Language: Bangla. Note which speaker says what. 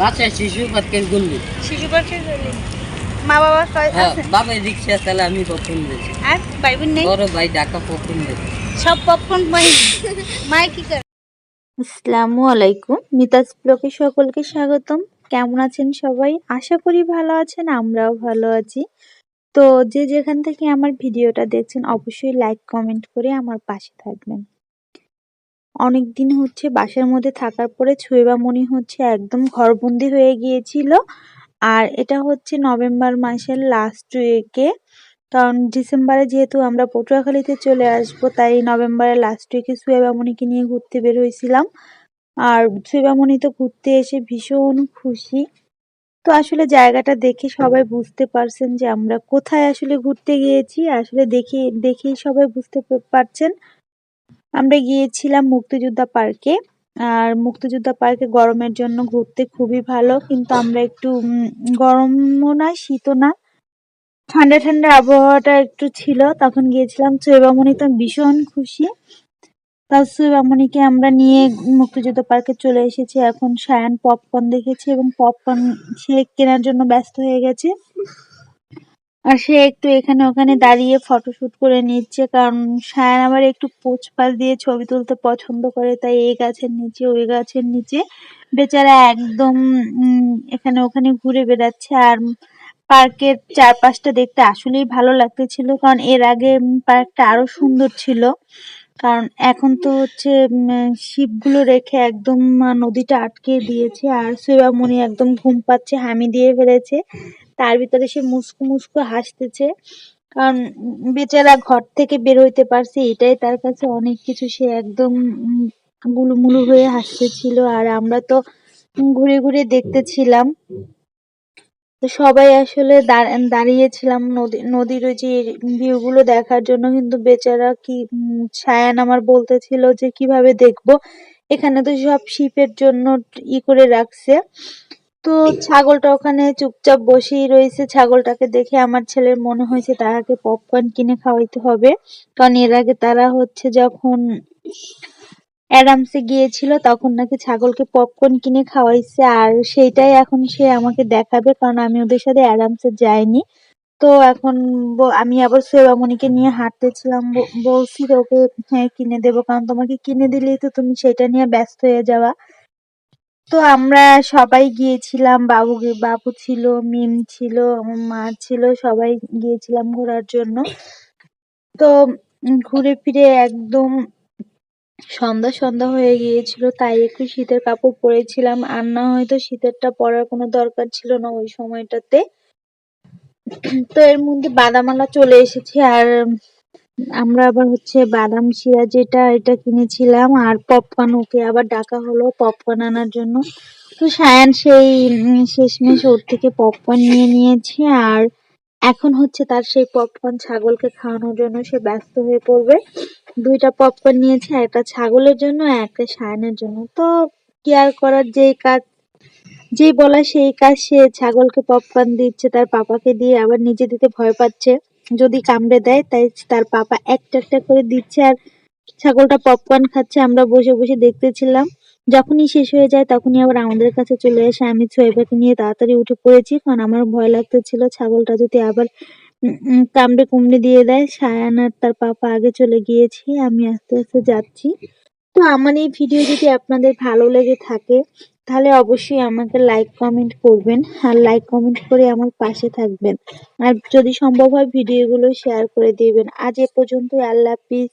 Speaker 1: বাচ্চা শিশু পার্কের গুল্লি।
Speaker 2: শিশু পার্কে গেলি মা বাবা
Speaker 1: হ্যাঁ
Speaker 2: আছে?
Speaker 1: বাবা রিক্সা চালে আমি পপকর্ন দিয়েছি।
Speaker 2: আর ভাই বোন নেই?
Speaker 1: বড় ভাই ঢাকা পপকর্ন দিয়েছি।
Speaker 2: সব পপকর্ন মাই মাই কি করে?
Speaker 3: আসসালামু আলাইকুম মিতাজ ব্লকে সকলকে স্বাগতম। কেমন আছেন সবাই? আশা করি ভালো আছেন আমরাও ভালো আছি। তো যে যেখান থেকে আমার ভিডিওটা দেখছেন অবশ্যই লাইক কমেন্ট করে আমার পাশে থাকবেন। অনেক দিন হচ্ছে বাসার মধ্যে থাকার পরে ছুঁয়েবা মনি হচ্ছে একদম ঘরবন্দি হয়ে গিয়েছিল। আর এটা হচ্ছে নভেম্বর মাসের লাস্ট উইকে কারণ ডিসেম্বরে যেহেতু আমরা পটুয়াখালীতে চলে আসব, তাই নভেম্বরের লাস্ট উইকে সুয়েবামণিকে নিয়ে ঘুরতে বের হয়েছিলাম। আর সুয়েবামণি তো ঘুরতে এসে ভীষণ খুশি। তো আসলে জায়গাটা দেখে সবাই বুঝতে পারছেন যে আমরা কোথায় আসলে ঘুরতে গিয়েছি। আসলে দেখে, দেখেই সবাই বুঝতে পারছেন। আমরা গিয়েছিলাম মুক্তিযোদ্ধা পার্কে। আর মুক্তিযোদ্ধা পার্কে গরমের জন্য ঘুরতে খুবই ভালো, কিন্তু আমরা একটু গরমও না, শীতও না। ঠান্ডা ঠান্ডা আবহাওয়াটা একটু ছিল, তখন গিয়েছিলাম সুয়েবামণি, তো ভীষণ খুশি। তার সুয়েবামণিকে আমরা নিয়ে মুক্তিযুদ্ধ পার্কে চলে এসেছি। এখন সায়ান পপকর্ন দেখেছি এবং পপকর্ন সে কেনার জন্য ব্যস্ত হয়ে গেছে। আর সে একটু এখানে ওখানে দাঁড়িয়ে ফটো ফটোশুট করে নিচ্ছে কারণ সায়ান আবার একটু পোজ পাশ দিয়ে ছবি তুলতে পছন্দ করে তাই এই গাছের নিচে ওই গাছের নিচে। বেচারা একদম উম, এখানে ওখানে ঘুরে বেড়াচ্ছে আর পার্কের চারপাশটা দেখতে আসলেই ভালো লাগতেছিল কারণ এর আগে পার্কটা আরও সুন্দর ছিল। কারণ এখন তো হচ্ছে উম, শিপগুলো রেখে একদম নদীটা আটকে দিয়েছে। আর সুইবামণি একদম ঘুম পাচ্ছে হামি দিয়ে ফেলেছে। তার ভিতরে সে মুস্কু মুস্কু হাসতেছে। কারণ বেচারা ঘর থেকে বের হইতে পারছে এটাই তার কাছে অনেক কিছু। সে একদম গুলুমুলু হয়ে হাসতেছিল। আর আমরা তো ঘুরে ঘুরে দেখতেছিলাম। তো সবাই আসলে দাঁড়- দাঁড়িয়েছিলাম নদী নদীর ওই যে ভিউ গুলো দেখার জন্য কিন্তু বেচারা কি উম, সায়ান আমার বলতেছিল যে কীভাবে দেখব। এখানে তো সব শিপের জন্য ই করে রাখছে। তো ছাগলটা ওখানে চুপচাপ বসেই রয়েছে। ছাগলটাকে দেখে আমার ছেলের মনে হয়েছে তাহাকে পপকর্ন কিনে খাওয়াইতে হবে। কারণ এর আগে তারা হচ্ছে যখন অ্যাডামসে গিয়েছিল, তখন নাকি ছাগলকে পপকর্ন কিনে খাওয়াইছে, আর সেইটাই এখন সে আমাকে দেখাবে, কারণ আমি ওদের সাথে অ্যাডামসে যাইনি। তো এখন আমি আবার সোয়েবামণিকে নিয়ে হাঁটতেছিলাম বলছি ওকে হ্যাঁ কিনে দেবো, কারণ তোমাকে কিনে দিলেই তো তুমি সেটা নিয়ে ব্যস্ত হয়ে যাওয়া তো আমরা সবাই গিয়েছিলাম, বাবু বাবু ছিল, মিম ছিল, আমার মা ছিল, সবাই গিয়েছিলাম ঘোরার জন্য। তো ঘুরে ফিরে একদম সন্ধ্যা সন্ধ্যা হয়ে গিয়েছিল, তাই একটু শীতের কাপড় পরেছিলাম। আর না হয়তো শীতেরটা পরার কোনো দরকার ছিল না ওই সময়টাতে। তো এর মধ্যে বাদামালা চলে এসেছে আর আমরা আবার হচ্ছে বাদাম শিরা যেটা এটা কিনেছিলাম আর পপকর্ন ওকে আবার ডাকা হলো পপকর্ন আনার জন্য। তো সায়ান সেই শেষমেশ ওর থেকে পপকর্ন নিয়ে নিয়েছে আর এখন হচ্ছে তার সেই পপকর্ন ছাগলকে খাওয়ানোর জন্য সে ব্যস্ত হয়ে পড়বে। দুইটা পপকর্ন নিয়েছে, একটা ছাগলের জন্য একটা সায়ানের জন্য। তো কেয়ার করার যেই কাজ, যেই বলা সেই কাজ, সে ছাগলকে পপকর্ন দিচ্ছে, তার পাপাকে দিয়ে আবার নিজে দিতে ভয় পাচ্ছে। যদি কামড়ে দেয়, তাই তার পাপা একটা একটা করে দিচ্ছে, আর ছাগলটা পপকর্ন খাচ্ছে। আমরা বসে বসে দেখতেছিলাম, যখনই শেষ হয়ে যায়, তখনই আবার আমাদের কাছে চলে আসে। আমি সোয়েবাকে নিয়ে তাড়াতাড়ি উঠে পড়েছি, কারণ আমার ভয় লাগতেছিল ছাগলটা যদি আবার কামড়ে কুমড়ে দিয়ে দেয়। সায়ান আর তার পাপা আগে চলে গিয়েছে, আমি আস্তে আস্তে যাচ্ছি। তো আমার এই ভিডিও যদি আপনাদের ভালো লেগে থাকে, তাহলে অবশ্যই আমাকে লাইক কমেন্ট করবেন আর লাইক কমেন্ট করে আমার পাশে থাকবেন। আর যদি সম্ভব হয়, ভিডিওগুলো শেয়ার করে দিবেন। আজ এ পর্যন্ত আল্লাহ হাফিজ।